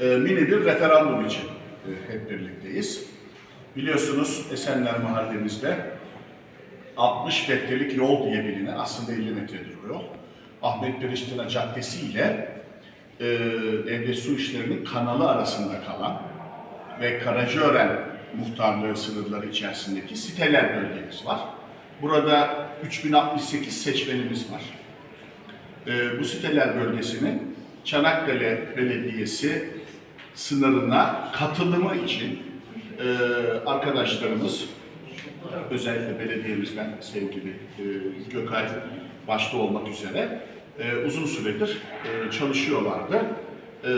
e, mini bir referandum için e, hep birlikteyiz. Biliyorsunuz Esenler mahallemizde 60 metrelik yol diye bilinen, aslında 50 metredir o yol. Ahmet Periştina Caddesi ile e, Devlet Su İşleri'nin kanalı arasında kalan ve Karacaören muhtarlığı sınırları içerisindeki siteler bölgemiz var. Burada 3068 seçmenimiz var. E, bu siteler bölgesinin Çanakkale Belediyesi sınırına katılımı için e, arkadaşlarımız özellikle belediyemizden sevgili e, Gökay başta olmak üzere e, uzun süredir e, çalışıyorlardı. E,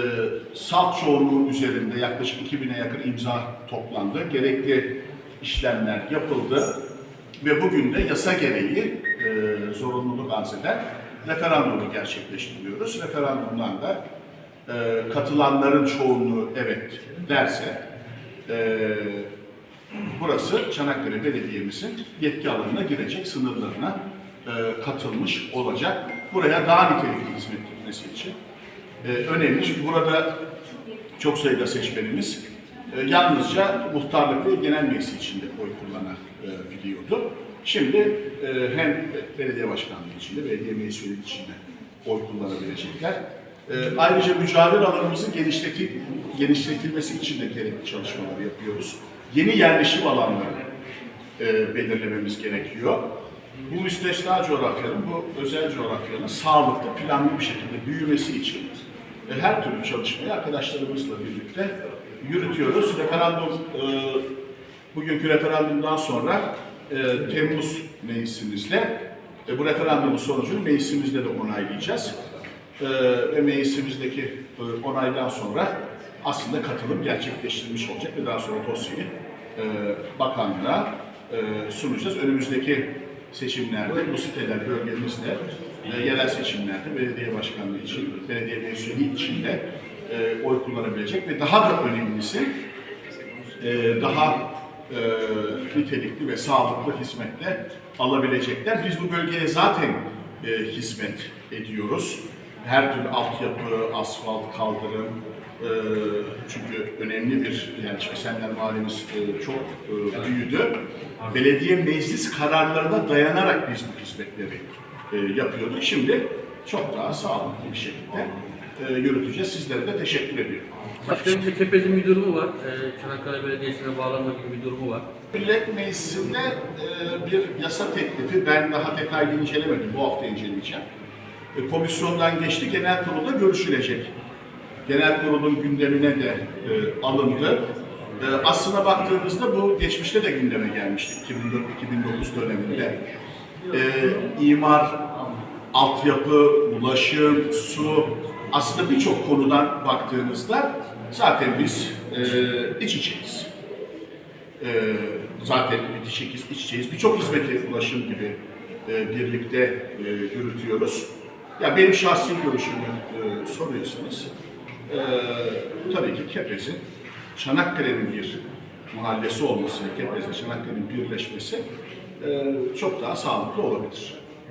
salt çoğunluğun üzerinde yaklaşık 2000'e yakın imza toplandı. Gerekli işlemler yapıldı ve bugün de yasa gereği e, zorunluluk arz eden referandumu gerçekleştiriyoruz. Referandumdan da e, katılanların çoğunluğu evet derse e, burası Çanakkale Belediye'mizin yetki alanına girecek, sınırlarına e, katılmış olacak. Buraya daha nitelikli hizmet gitmesi için e, önemli. Çünkü burada çok sayıda seçmenimiz e, yalnızca muhtarlık ve genel meclis içinde oy kullanabiliyordu. Şimdi e, hem belediye başkanlığı içinde, belediye meclis üyeleri içinde oy kullanabilecekler. E, ayrıca mücadele alanımızın genişletil, genişletilmesi için de gerekli çalışmaları yapıyoruz. Yeni yerleşim alanları e, belirlememiz gerekiyor. Bu müstesna coğrafyanın, bu özel coğrafyanın sağlıklı, planlı bir şekilde büyümesi için e, her türlü çalışmayı arkadaşlarımızla birlikte yürütüyoruz. Referandum, e, bugünkü referandumdan sonra e, Temmuz meclisimizle e, bu referandumun sonucunu meclisimizde de onaylayacağız. E, ve meclisimizdeki onaydan sonra aslında katılım gerçekleştirilmiş olacak ve daha sonra dosyayı e, bakanlığa e, sunacağız. Önümüzdeki seçimlerde bu siteler bölgemizde e, yerel seçimlerde belediye başkanlığı için, belediye meclisi için de oy kullanabilecek ve daha da önemlisi daha e, nitelikli ve sağlıklı hizmette alabilecekler. Biz bu bölgeye zaten e, hizmet ediyoruz. Her türlü altyapı, asfalt, kaldırım, e, çünkü önemli bir, yani Esenler Mahallemiz e, çok e, büyüdü. Belediye meclis kararlarına dayanarak biz bu hizmetleri e, yapıyorduk. Şimdi çok daha sağlıklı bir şekilde e, yürüteceğiz. Sizlere de teşekkür ediyorum. Başkanım bir Kepez'in bir durumu var. Ee, Çanakkale Belediyesi'ne bağlanma gibi bir durumu var. Millet Meclisi'nde e, bir yasa teklifi, ben daha detaylı incelemedim, bu hafta inceleyeceğim. E, komisyondan geçti, genel kurulda görüşülecek. Genel kurulun gündemine de e, alındı. E, aslına baktığımızda bu geçmişte de gündeme gelmişti 2004-2009 döneminde. E, imar, altyapı, ulaşım, su, aslında birçok konudan baktığımızda zaten biz e, iç içeyiz. Ee, zaten bitişik iç içeyiz. Birçok hizmeti ulaşım gibi e, birlikte e, yürütüyoruz. Ya benim şahsi görüşümü e, soruyorsanız e, tabii ki Kepez'in Çanakkale'nin bir mahallesi olması ve Kepez'le Çanakkale'nin birleşmesi e, çok daha sağlıklı olabilir.